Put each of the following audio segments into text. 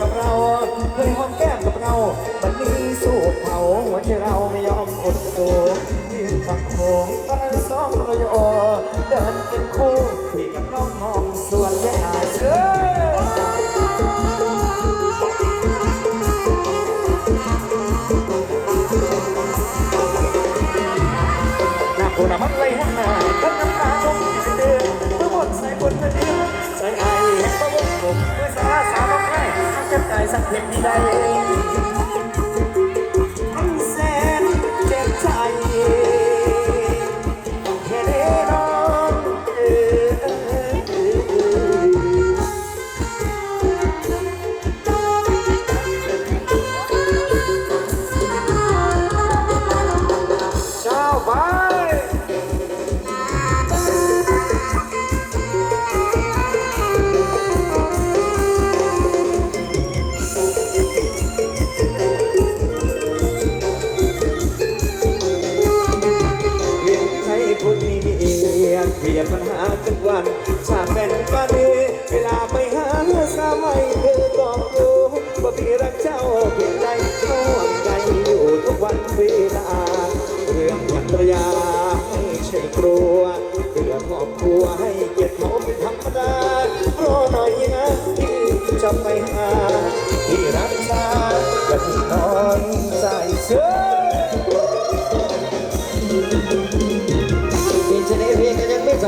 กับเรา เคยหอมแก้มกับเราบัดนี้สู้เผาหัวใจเราไม่ยอมอดตัวยืนฝักโขงตอนสองเราโยเดินเป็นคู่พี่กับน้องมองส่วนแย่เชื่อหน้าคนามันเลยห้องหน้าทั้งน้ำตาชมเดือดเมื่อหมดใส่บนเดือด ผมเมื่อสาสาวร้อกไห้ทำเจ็บใจสักเพียงใดาทุกวันชาเป็นปานีเวลาไปหาสามัยเธอบอกรู้ว่าพี่รักเจ้าเพียงใจห่วงใจอยู่ทุกวันเวลาเรื่องภรรยาไม่ใช่กลัวเรื่องครอบครัวให้เกียรติเขาเป็นธรรมดารอหน่อยนะที่จะไปหาที่รักชาและที่นอนใจเชื่อ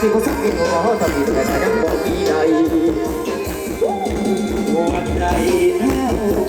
ที่เขาสักกินขอสมิทแต่กันบอกมีใดวันใดแล้ว